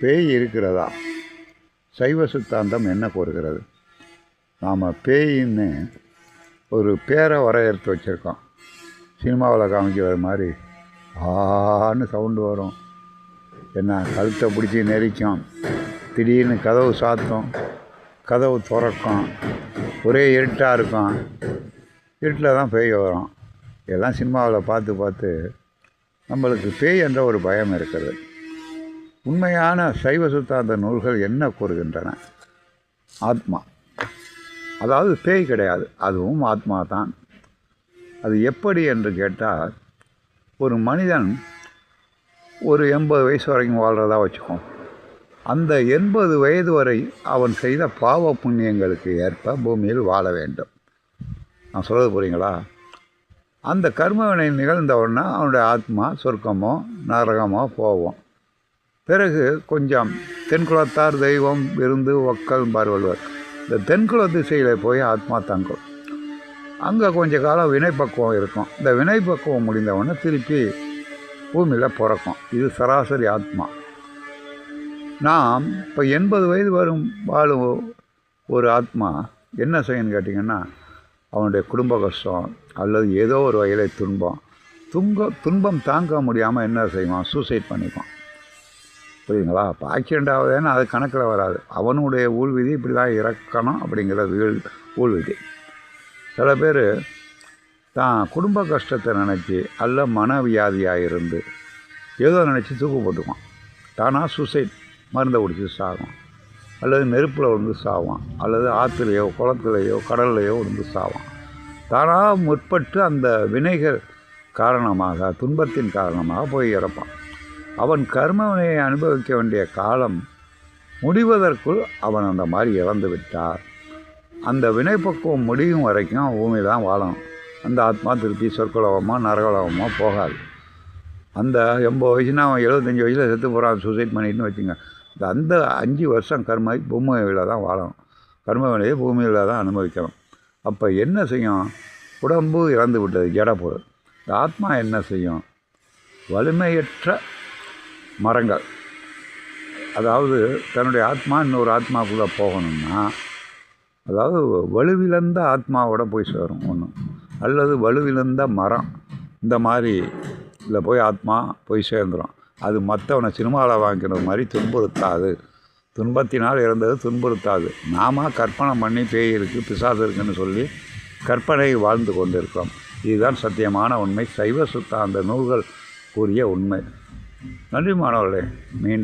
பேய் இருக்கிறதா? சைவ சித்தாந்தம் என்ன கூறுகிறது? நாம் பேயின்னு ஒரு பேரை வரையறுத்து வச்சுருக்கோம். சினிமாவில் காமிக்கிற மாதிரி ஆன்னு சவுண்டு வரும். என்ன கழுத்தை பிடிச்சி நெரிக்கும். திடீர்னு கதவு சாத்தும். கதவு திறக்கும். ஒரே இருட்டாக இருக்கும். இருட்டில் தான் பேய் வரும். எல்லாம் சினிமாவில் பார்த்து பார்த்து நம்மளுக்கு பேய் என்ற ஒரு பயம் இருக்கிறது. உண்மையான சைவ சித்தாந்த நூல்கள் என்ன கூறுகின்றன? ஆத்மா. அதாவது பேய் கிடையாது. அதுவும் ஆத்மா தான். அது எப்படி என்று கேட்டால் ஒரு மனிதன் ஒரு எண்பது வயசு வரைக்கும் வாழ்கிறதா வச்சுக்கோம். அந்த எண்பது வயது வரை அவன் செய்த பாவ புண்ணியங்களுக்கு ஏற்ப பூமியில் வாழ வேண்டும். நான் சொல்கிறது புரியுங்களா? அந்த கர்மவினை நிகழ்ந்தவுடனே அவனுடைய ஆத்மா சொர்க்கமோ நரகமோ போவோம். பிறகு கொஞ்சம் தென்குலத்தார் தெய்வம் விருந்து ஒக்கல் பார்வல்வர் இந்த தென்குல திசையில் போய் ஆத்மா தங்கும். அங்கே கொஞ்ச காலம் வினைப்பக்குவம் இருக்கும். இந்த வினைப்பக்குவம் முடிந்தவொடனே திருப்பி பூமியில் பிறக்கும். இது சராசரி ஆத்மா. நாம் இப்போ எண்பது வயது வரும் வாழும் ஒரு ஆத்மா என்ன செய்யணும்னு கேட்டிங்கன்னா அவனுடைய குடும்ப கஷ்டம் அல்லது ஏதோ ஒரு வகையில் துன்பம். துன்ப துன்பம் தாங்க முடியாமல் என்ன செய்வான்? சூசைட் பண்ணிப்பான் புரியுங்களா பாக்கியண்டாவதுன்னு ஆக்சிடெண்ட் அது கணக்கில் வராது. அவனுடைய ஊழ்விதி இப்படி தான் இறக்கணும் அப்படிங்கிறது வீழ் ஊழ்விதி. சில பேர் தான் குடும்ப கஷ்டத்தை நினச்சி அல்ல மனவியாதியாக இருந்து ஏதோ நினச்சி தூக்கு போட்டுக்குவான் தானாக சூசைட் மருந்தை குடிச்சு சாகும். அல்லது நெருப்பில் விழுந்து சாவான் அல்லது ஆற்றுலையோ குளத்துலையோ கடல்லையோ விழுந்து சாவான் தானாக முற்பட்டு அந்த வினைகள் காரணமாக துன்பத்தின் காரணமாக போய் இறப்பான். அவன் கர்மவினையை அனுபவிக்க வேண்டிய காலம் முடிவதற்குள் அவன் அந்த மாதிரி இறந்து விட்டார். அந்த வினைப்பக்குவம் முடியும் வரைக்கும் பூமி தான் வாழணும். அந்த ஆத்மா திருப்பி சொற்குலவமோ நரகலவமோ போகாது. அந்த எண்பது வயசுனா அவன் எழுபத்தஞ்சி வயசில் செத்து போகிறான் சூசைட் பண்ணிட்டுன்னு வச்சுங்க இந்த அந்த அஞ்சு வருஷம் கர்ம பூமியில் தான் வாழணும். கர்ம வினையை பூமியில் தான் அனுபவிக்கணும். அப்போ என்ன செய்யும்? உடம்பு இறந்து விட்டது ஜடப்பொரு இந்த ஆத்மா என்ன செய்யும்? வலிமையற்ற மரங்கள். அதாவது தன்னுடைய ஆத்மா இன்னொரு ஆத்மாக்குள்ளே போகணும்னா அதாவது வலுவிழந்த ஆத்மாவோட போய் சேரும் ஒன்று அல்லது வலுவிழந்த மரம். இந்த மாதிரி இதில் போய் ஆத்மா போய் சேர்ந்துடும் அது மற்றவனை சினிமாவில் வாங்கிக்கிறது மாதிரி துன்புறுத்தாது. துன்பத்தினால் இறந்தது துன்புறுத்தாது. நாம கற்பனை பண்ணி பேய் இருக்குது பிசாசு இருக்குன்னு சொல்லி கற்பனை வாழ்ந்து கொண்டிருக்கிறோம். இதுதான் சத்தியமான உண்மை. சைவ சுத்த அந்த நூல்கள் கூறிய உண்மை. நன்றி மாணவர்களே மீண்டும்